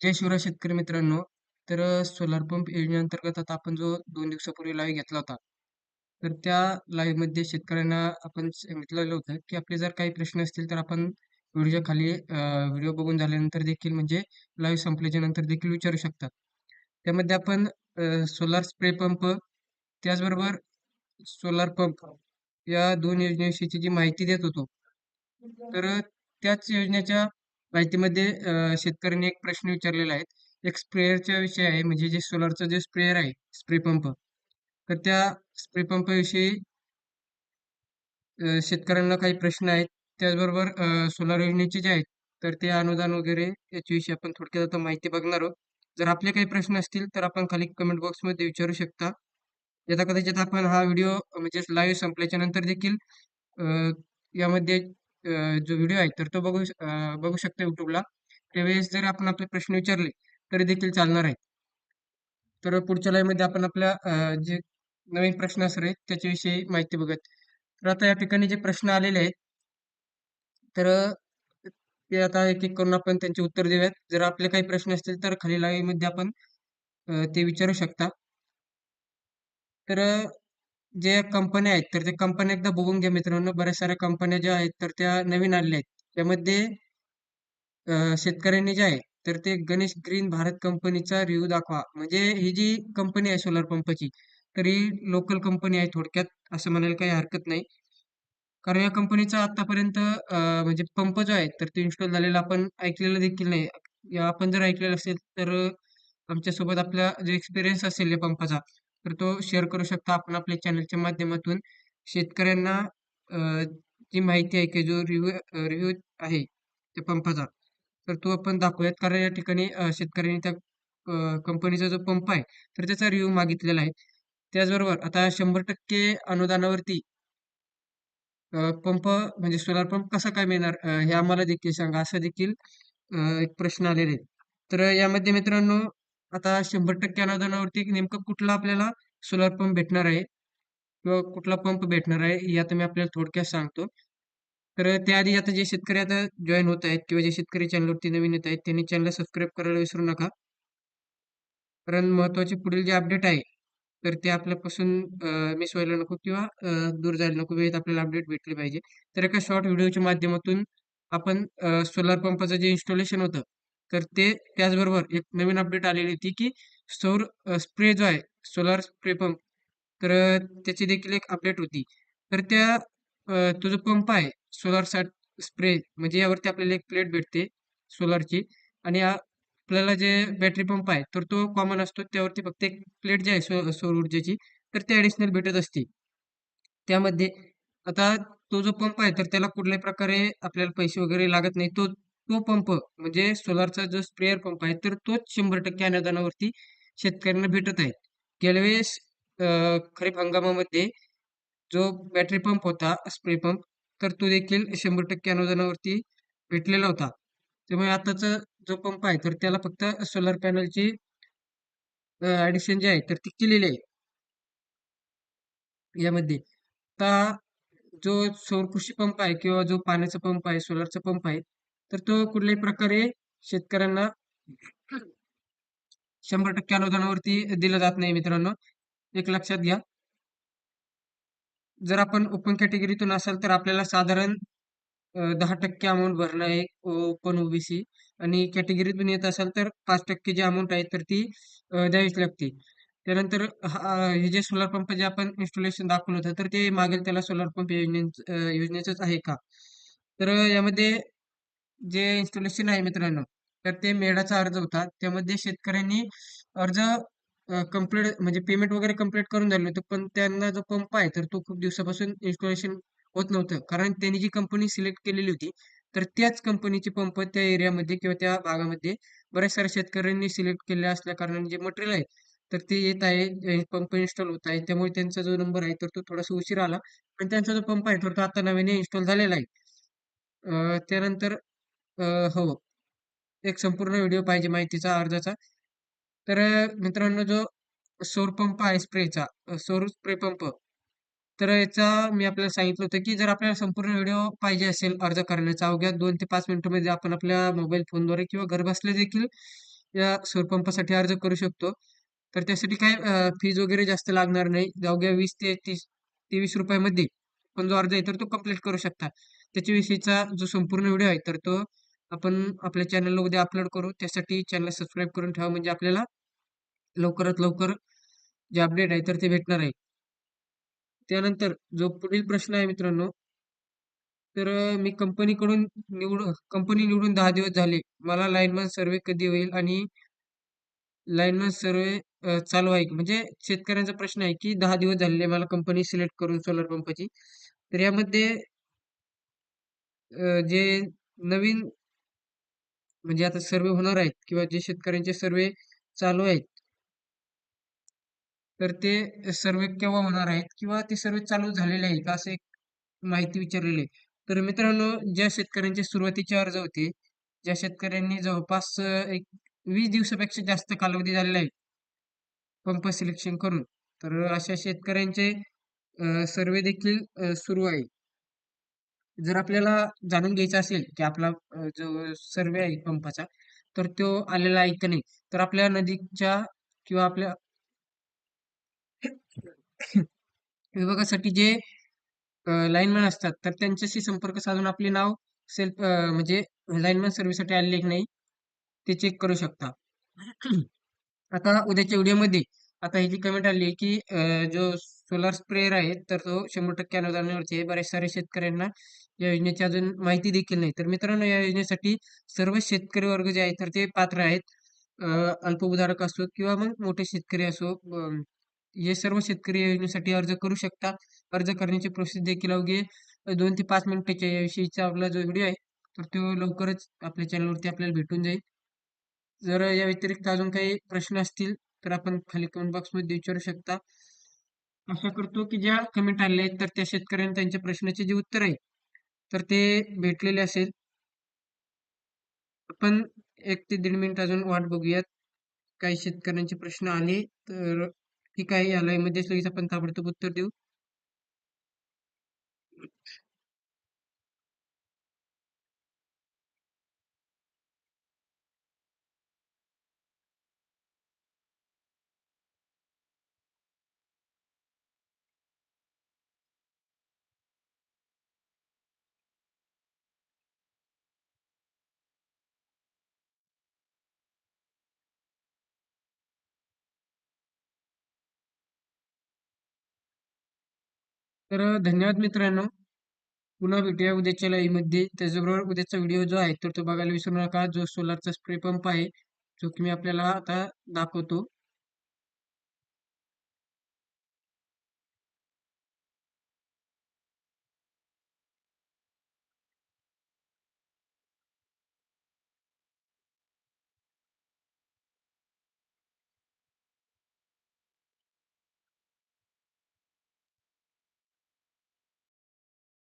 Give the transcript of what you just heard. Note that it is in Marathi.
जय शिवराय शेतकरी मित्रांनो. तर सोलार पंप योजनेअंतर्गत आता आपण जो दोन दिवसापूर्वी लाईव्ह घेतला होता तर त्या लाईव्हमध्ये शेतकऱ्यांना आपण सांगितलेलं होतं की आपले जर काही प्रश्न असतील तर आपण व्हिडिओच्या खाली व्हिडिओ बघून झाल्यानंतर देखील म्हणजे लाईव्ह संपल्याच्या नंतर देखील विचारू शकतात त्यामध्ये आपण सोलार स्प्रे पंप त्याचबरोबर सोलार पंप या दोन योजनेविषयीची जी माहिती देत होतो तर त्याच योजनेच्या माहितीमध्ये शेतकऱ्यांनी एक प्रश्न विचारलेला आहे. एक स्प्रेअरच्या विषय आहे म्हणजे जे सोलारचं जे स्प्रेअर आहे स्प्रे पंप. तर त्या स्प्रे पंपाविषयी अ, शेतकऱ्यांना काही प्रश्न आहेत. त्याचबरोबर सोलार योजनेचे जे आहेत तर ते अनुदान वगैरे याच्याविषयी आपण थोडक्यात आता माहिती बघणार आहोत. जर आपले काही प्रश्न असतील तर आपण खाली कमेंट बॉक्समध्ये विचारू शकता. यथा कदाचित आपण हा व्हिडिओ म्हणजे लाईव्ह संपल्याच्या नंतर देखील अ, यामध्ये जो व्हिडिओ आहे तर तो बघू बघू शकता युट्यूबला त्यावेळेस जर आपण आपले प्रश्न विचारले तरी देखील चालणार आहे तर पुढच्या लाईमध्ये मध्ये आपण आपल्या जे नवीन प्रश्न असणार आहेत त्याच्याविषयी माहिती बघत तर आता या ठिकाणी जे प्रश्न आलेले आहेत तर ते आता एक एक करून आपण त्यांचे उत्तर देऊयात. जर आपले काही प्रश्न असतील तर खाली लाईमध्ये मध्ये आपण ते विचारू शकता. तर जे कंपन्या आहेत तर त्या कंपन्या एकदा बघून घ्या मित्रांनो. बऱ्याच साऱ्या कंपन्या ज्या आहेत तर त्या नवीन आलेल्या आहेत. त्यामध्ये शेतकऱ्यांनी जे आहे तर ते गणेश ग्रीन भारत कंपनीचा रिव्ह्यू दाखवा. म्हणजे ही जी कंपनी आहे सोलार पंपाची तर ही लोकल कंपनी आहे थोडक्यात असं म्हणायला काही हरकत नाही. कारण या कंपनीचा आतापर्यंत म्हणजे पंप जो आहे तर तो इन्स्टॉल झालेला आपण ऐकलेलं देखील नाही. आपण जर ऐकलेलं असेल तर आमच्यासोबत आपला जो एक्सपिरियन्स असेल या पंपाचा तर तो शेअर करू शकता आपण आपल्या चॅनलच्या माध्यमातून. शेतकऱ्यांना जी माहिती आहे की जो रिव्ह्यू रिव्ह्यू आहे त्या पंपाचा तर तो आपण दाखवूयात. कारण या ठिकाणी शेतकऱ्यांनी त्या कंपनीचा जो पंप आहे तर त्याचा रिव्ह्यू मागितलेला आहे. त्याचबरोबर आता शंभर टक्के अनुदानावरती पंप म्हणजे सोलार पंप कसा काय मिळणार? हे आम्हाला देखील सांगा. असा देखील एक प्रश्न आलेले तर यामध्ये मित्रांनो आता शंभर टक्के अनुदानावरती नेमकं कुठला आपल्याला सोलार पंप भेटणार आहे? किंवा कुठला पंप भेटणार आहे? यात आता मी आपल्याला थोडक्यात सांगतो. तर त्याआधी आता जे शेतकरी आता जॉईन होत आहेत किंवा जे शेतकरी चॅनलवरती नवीन येत आहेत त्यांनी चॅनल सबस्क्राईब करायला विसरू नका. कारण महत्त्वाचे पुढील जे अपडेट आहे तर ते आपल्यापासून मिस व्हायला नको किंवा दूर जायला नको. वेळेत आपल्याला अपडेट भेटले पाहिजे. तर एका शॉर्ट व्हिडिओच्या माध्यमातून आपण सोलार पंपाचं जे इन्स्टॉलेशन होतं तर ते त्याचबरोबर एक नवीन अपडेट आलेली होती की सौर स्प्रे जो आहे सोलार स्प्रे पंप तर त्याची देखील एक अपडेट होती. तर त्या तो जो पंप आहे सोलार स्प्रे म्हणजे यावरती आपल्याला एक प्लेट भेटते सोलारची आणि आपल्याला जे बॅटरी पंप आहे तर तो कॉमन असतो त्यावरती फक्त एक प्लेट जी आहे सौ सौर ऊर्जेची तर ती ॲडिशनल भेटत असते. त्यामध्ये आता तो जो पंप आहे तर त्याला कुठल्याही प्रकारे आपल्याला पैसे वगैरे लागत नाही तो तो पंप म्हणजे सोलारचा जो स्प्रेअर पंप आहे तर तोच शंभर टक्के अनुदानावरती शेतकऱ्यांना भेटत आहे. गेल्या वेळेस खरीप हंगामामध्ये जो बॅटरी पंप होता स्प्रे पंप तर तो देखील शंभर टक्के अनुदानावरती भेटलेला होता. त्यामुळे आताचा जो पंप आहे तर त्याला फक्त सोलर पॅनलची ॲडिशन जी आहे तर ती केलेली आहे. यामध्ये. आता जो सौर कृषी पंप आहे किंवा जो पाण्याचा पंप आहे सोलारचा पंप आहे तर तो कुठल्याही प्रकारे शेतकऱ्यांना शंभर टक्के अनुदानावरती दिलं जात नाही मित्रांनो. एक लक्षात घ्या. जर आपण ओपन कॅटेगरीतून असाल तर आपल्याला साधारण दहा टक्के अमाऊंट भरणं आहे ओपन ओबीसी आणि कॅटेगरीतून येत असाल तर पाच टक्के जी अमाऊंट आहे तर ती द्यावीच लागते. त्यानंतर हा- हे जे सोलर पंप जे आपण इन्स्टॉलेशन दाखवलं होतं तर ते मागेल त्याला सोलर पंप योजने योजनेचंच आहे का? तर यामध्ये जे इन्स्टॉलेशन आहे मित्रांनो तर ते मेडाचा अर्ज होता. त्यामध्ये शेतकऱ्यांनी अर्ज कंप्लीट म्हणजे पेमेंट वगैरे कंप्लीट करून झालं होतं पण त्यांना जो पंप आहे तर तो खूप दिवसापासून इन्स्टॉलेशन होत नव्हतं. कारण त्यांनी जी कंपनी सिलेक्ट केलेली होती तर त्याच कंपनीचे पंप त्या एरियामध्ये किंवा त्या भागामध्ये बऱ्याच साऱ्या शेतकऱ्यांनी सिलेक्ट केले असल्या कारणाने जे मटेरियल आहे तर ते येत आहे पंप इन्स्टॉल होत आहे. त्यामुळे त्यांचा जो नंबर आहे तर तो थोडासा उशीर आला. पण त्यांचा जो पंप आहे तर तो आता नव्याने इन्स्टॉल झालेला आहे. त्यानंतर हो. एक संपूर्ण व्हिडिओ पाहिजे माहितीचा अर्जाचा. तर अ, मित्रांनो जो सौर पंप आहे स्प्रेचा सौर स्प्रे पंप तर याचा मी आपल्याला सांगितलं होतं की जर आपल्याला संपूर्ण व्हिडिओ पाहिजे असेल अर्ज करण्याचा अवघ्या दोन ते पाच मिनिटांमध्ये आपण आपल्या मोबाईल फोनद्वारे किंवा घरबसल्या देखील या सौर पंपासाठी अर्ज करू शकतो. तर त्यासाठी काय फीज वगैरे जास्त लागणार नाही. अवघ्या वीस ते तीस तेवीस रुपयामध्ये पण जो अर्ज आहे तर तो कंप्लीट करू शकता. त्याच्याविषयीचा जो संपूर्ण व्हिडिओ आहे तर तो आपण आपल्या चॅनलला उद्या अपलोड करू. त्यासाठी चॅनल सबस्क्राईब करून ठेवा. म्हणजे आपल्याला लवकरात लवकर जे अपडेट आहे तर ते भेटणार आहे. त्यानंतर जो पुढील प्रश्न आहे मित्रांनो तर मी कंपनीकडून निवड कंपनी निवडून दहा दिवस झाले. मला लाईनमन सर्वे कधी होईल आणि लाईनमन सर्वे चालू आहे. म्हणजे शेतकऱ्यांचा प्रश्न आहे की दहा दिवस झालेले मला कंपनी सिलेक्ट करून सोलर पंपाची तर यामध्ये जे नवीन म्हणजे आता सर्वे होणार आहेत किंवा जे शेतकऱ्यांचे सर्वे चालू आहेत. तर ते सर्वे केव्हा होणार आहेत किंवा ते सर्वे चालू झालेले आहे का असं एक माहिती विचारलेली आहे. तर मित्रांनो ज्या शेतकऱ्यांचे सुरुवातीचे अर्ज होते ज्या शेतकऱ्यांनी जवळपास एक वीस दिवसापेक्षा जास्त कालावधी झालेला आहे पंप सिलेक्शन करून तर अशा शेतकऱ्यांचे सर्वे देखील सुरू आहे. जर आपल्याला जाणून घ्यायचं असेल की आपला जो सर्वे आहे पंपाचा तर तो आलेला आहे का नाही? तर आपल्या नदीच्या किंवा आपल्या विभागासाठी जे लाईनमॅन असतात तर त्यांच्याशी संपर्क साधून आपले नाव सेल्फ म्हणजे लाईनमॅन सर्व्हिससाठी आलेले की नाही ते चेक करू शकता. आता उद्याच्या व्हिडिओमध्ये आता ही जी कमेंट आली की जो सोलार स्प्रेअर आहे तर तो शंभर टक्के अनुदानावरती आहे. बऱ्याच साऱ्या शेतकऱ्यांना या योजनेची अजून माहिती देखील नाही. तर मित्रांनो या योजनेसाठी सर्व शेतकरी वर्ग जे आहे तर ते पात्र आहेत. अल्पभूधारक असो किंवा मग मोठे शेतकरी असो हे सर्व शेतकरी या योजनेसाठी अर्ज करू शकतात अर्ज करण्याची प्रोसेस देखील अवघी दोन ते पाच मिनिटाच्या याविषयीचा आपला जो व्हिडिओ आहे तर तो लवकरच आपल्या चॅनलवरती आपल्याला भेटून जाईल. जर या व्यतिरिक्त अजून काही प्रश्न असतील तर आपण खाली कमेंट बॉक्समध्ये विचारू शकता. आशा करतो की ज्या कमेंट आले आहेत तर त्या शेतकऱ्यांना त्यांच्या प्रश्नाचे जे उत्तर आहे तर ते भेटलेले असेल. आपण एक ते दीड मिनिट अजून वाट बघूयात. काही शेतकऱ्यांचे प्रश्न आले तर ठीक आहे या लाईव्ह मध्येच लगेच आपण ताबडतोब उत्तर देऊ. तर धन्यवाद मित्रांनो. पुन्हा भेटूया उद्याच्या लाईव्हमध्ये त्याचबरोबर उद्याचा व्हिडिओ जो आहे तर तो बघायला विसरू नका. जो सोलारचा स्प्रे पंप आहे जो की मी आपल्याला आता दाखवतो.